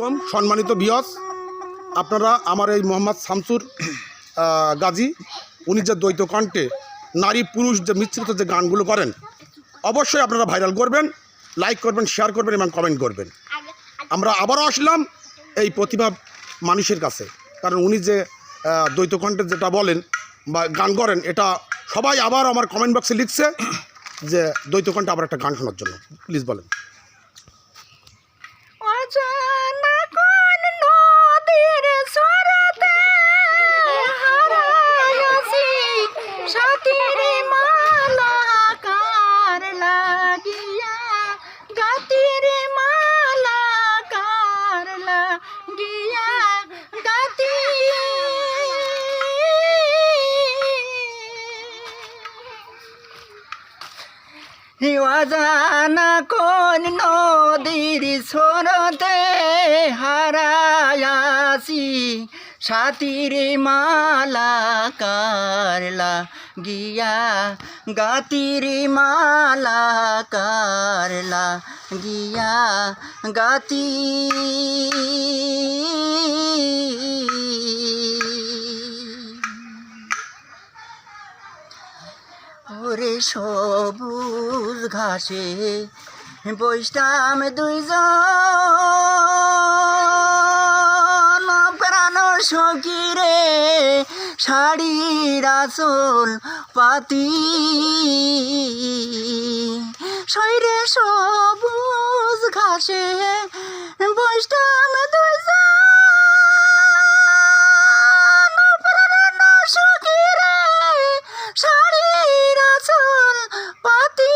কম সম্মানিত বিয়স আপনারা আমার এই মোহাম্মদ শামসুর গাজী, উনি যে দ্বৈত কণ্ঠে নারী পুরুষ যে মিশ্রিত যে গানগুলো করেন, অবশ্যই আপনারা ভাইরাল করবেন, লাইক করবেন, শেয়ার করবেন এবং কমেন্ট করবেন। আমরা আবারও আসলাম এই প্রতিভা মানুষের কাছে, কারণ উনি যে দ্বৈত কণ্ঠে যেটা বলেন বা গান করেন, এটা সবাই আবার আমার কমেন্ট বক্সে লিখছে যে, দ্বৈত কণ্ঠে আবার একটা গান শোনার জন্য। প্লিজ বলেন। লাগিয়া গাতি অজানা কোন নদীর সরতে হারায়াসি সাতির মালা কারলা গিয়া গাতির মালা কারলা গিয়া গাতি ওরে সবুজ ঘাসে বৈষ্টাম দুইজন সকিরে শাড়ির আসল পাতি। শৈরে সবুজ ঘাসে পাতি।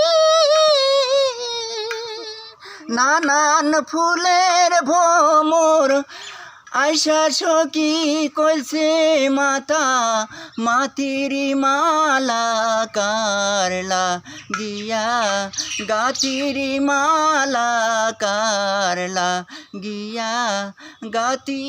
নানান ফুলের ভোমর আইসা সকি কইছে মাতা মাতির মালা কারলা গিয়া গাতির মালা কারলা গিয়া গাতি